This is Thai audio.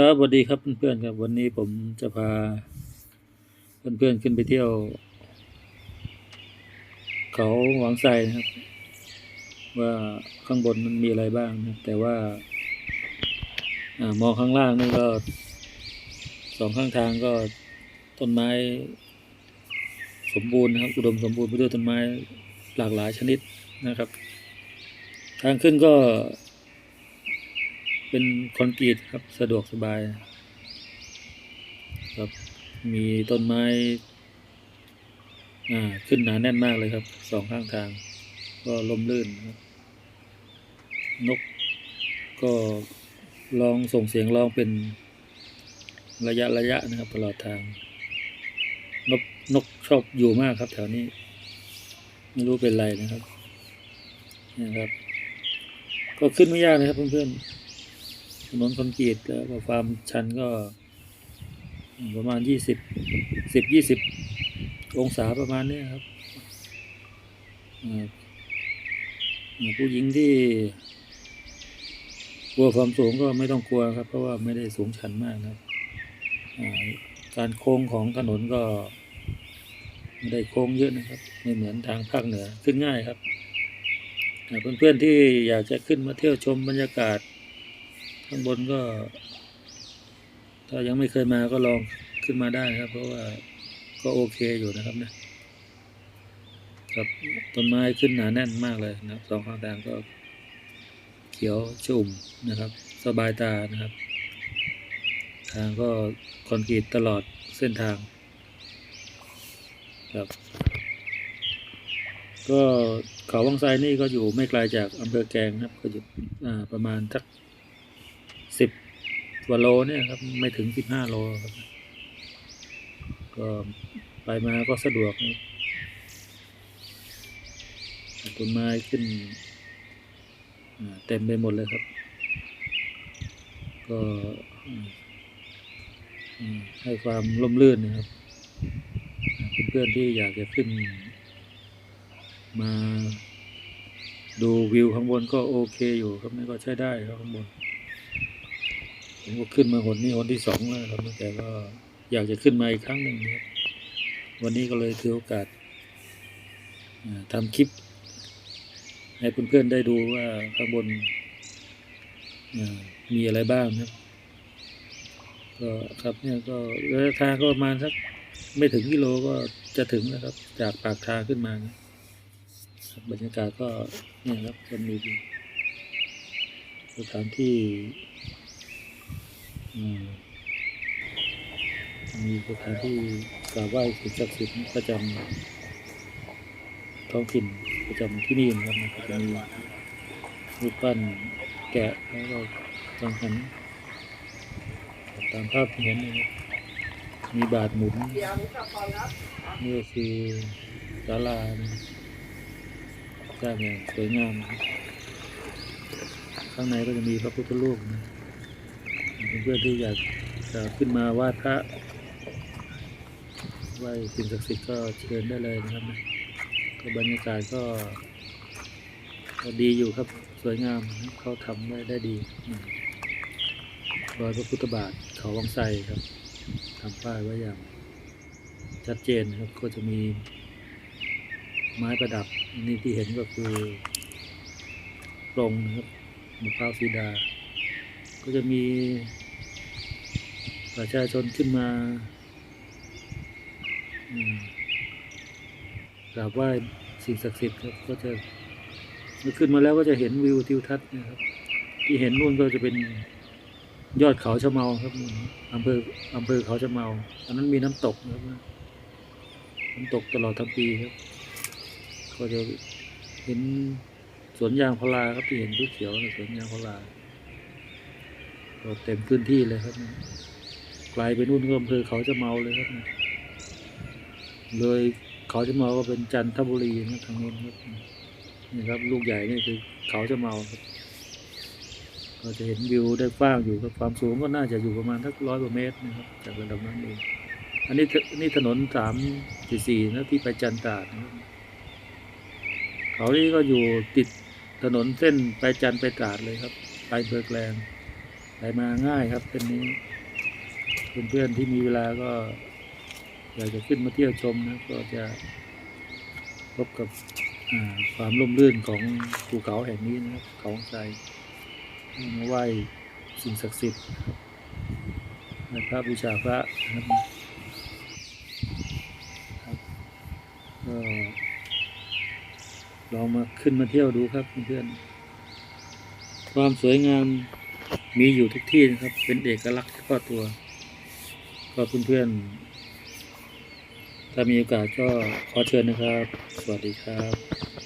ครับสวัสดีครับเพื่อนๆครับวันนี้ผมจะพา เพื่อนๆขึ้นไปเที่ยว เขาหวังไซนะครับ ว่าข้างบนมันมีอะไรบ้างนะแต่ว่าอมองข้างล่างนี่ก็สองข้างทางก็ต้นไม้ สมบูรณ์นะครับ อุดมสมบูรณ์ไปด้วยต้นไม้หลากหลายชนิดนะครับ ทางขึ้นก็ เป็นคอนกรีตครับสะดวกสบาย ครับมีต้นไม้ อ่า ขึ้นหนาแน่นมากเลยครับสองข้างทาง ก็ลมลื่นครับนกก็ลองส่งเสียงร้องเป็นระยะระยะนะครับตลอดทาง นกนกชอบอยู่มากครับ แถวนี้ ไม่รู้เป็นไรนะครับนี่ครับ ก็ขึ้นไม่ยากนะครับเพื่อนๆ ถนนคอนกรีตแล้วความชันก็ประมาณยี่สิบสิบยี่สิบองศาประมาณนี้ครับผู้หญิงที่กลัวความสูงก็ไม่ต้องกลัวครับ เพราะว่าไม่ได้สูงชันมากนะการโค้งของถนนก็ไม่ได้โค้งเยอะนะครับ ไม่เหมือนทางภาคเหนือขึ้นง่ายครับเพื่อนๆที่อยากจะขึ้นมาเที่ยวชมบรรยากาศ ข้างบนก็ ถ้ายังไม่เคยมาก็ลองขึ้นมาได้ครับ เพราะว่าก็โอเคอยู่นะครับนะครับต้นไม้ขึ้นหนาแน่นมากเลยนะครับสองข้างทางก็เขียวชุ่มนะครับ สบายตานะครับ ทางก็คอนกรีตตลอดเส้นทางครับก็เขาวังไซนี่ก็อยู่ไม่ไกลจากอำเภอแกลงครับ ก็อยู่ประมาณสัก สิบกว่าโลเนี่ยครับ ไม่ถึงสิบห้าโลครับ ก็ไปมาก็สะดวกต้นไม้ขึ้นเต็มไปหมดเลยครับ ก็ให้ความร่มรื่นนะครับ เพื่อนๆที่อยากจะขึ้น มาดูวิวข้างบนก็โอเคอยู่ครับนี่ก็ใช้ได้ครับข้างบน ผมก็ขึ้นมาหนนี้หนที่สองแล้วครับแต่ก็อยากจะขึ้นมาอีกครั้งหนึ่งครับวันนี้ก็เลยถือโอกาสอ่าทำคลิป ให้เพื่อนๆได้ดูว่าข้างบนมีอะไรบ้างนะครับก็ครับเนี่ยก็ระยะทางก็ประมาณสักไม่ถึงกิโลก็จะถึงนะครับ จากปากทางขึ้นมานะบบรรยากาศก็เนี่ยครับจะมีสถานที่ มมีสถานที่กราบไหว้สิ่งศักดิ์สิทธิ์ประจำท้องถิ่นประจำที่นี่นะครับจะมีรูปปั้นแกะแล้วก็กังหันตามภาพที่เห็นนะครับมีบาทหมุนนี่ก็คือศาลาสร้างอย่างสวยงาม ข้างในก็จะมีพระพุทธรูปนะ เพื่อนที่อยากจะขึ้นมาไหว้พระไหว้สิ่งศักดิ์สิทธิ์ก็เชิญได้เลยนะครับนะก็บรรยากาศก็ดีอยู่ครับสวยงามเขาทำได้ได้ดีรอยพระพุทธบาทเขาวังไซครับทำป้ายไว้อย่างชัดเจนครับก็จะมีไม้ประดับนนี้ที่เห็นก็คือปรงนะครับมะพร้าวสีดา ก็จะมีประชาชนขึ้นมากราบไหว้สิ่งศักดิ์สิทธิ์ครับก็จะเมื่อขึ้นมาแล้วก็จะเห็นวิวทิวทัศน์นะครับ ที่เห็นนู่นก็จะเป็นยอดเขาชะเมาครับอำเภออำเภอเขาชะเมาอันนั้นมีน้ำตกนะครับน้ำตกตลอดทั้งปีครับ ก็จะเห็นสวนยางพาราครับที่เห็นเขียวนะสวนยางพารา ก็เต็มพื้นที่เลยครับเนี่ยไกลไปนู่นก็อำเภอเขาจะเมาเลยครับเนี่ยเลยเขาจะเมาก็เป็นจันทบุรีนะทางโน้นครับนี่ครับ ลูกใหญ่นี่คือเขาจะเมาครับก็จะเห็นวิวได้กว้างอยู่ครับความสูงก็น่าจะอยู่ประมาณสักร้อยกว่าเมตรนะครับจากระดับน้ำเองอันนี้นี่ถนนสามสี่สี่นะที่ไปจันตาดเขานี่ก็อยู่ติดถนนเส้นไปจันไปตราดเลยครับ ไปอำเภอแกลง ไปมาง่ายครับเส้นนี้เพื่อนๆที่มีเวลาก็อยากจะขึ้นมาเที่ยวชมนะก็จะพบกับความร่มรื่นของภูเขาแห่งนี้นะครับเขาทรายมาไหว้สิ่งศักดิ์สิทธิ์นะครับบูชาพระนะครับครับก็ลองมาขึ้นมาเที่ยวดูครับเพื่อนๆความสวยงาม มีอยู่ทุกที่นะครับ เป็นเอกลักษณ์เฉพาะตัว ก็เพื่อนๆ ถ้ามีโอกาสก็ขอเชิญนะครับ สวัสดีครับ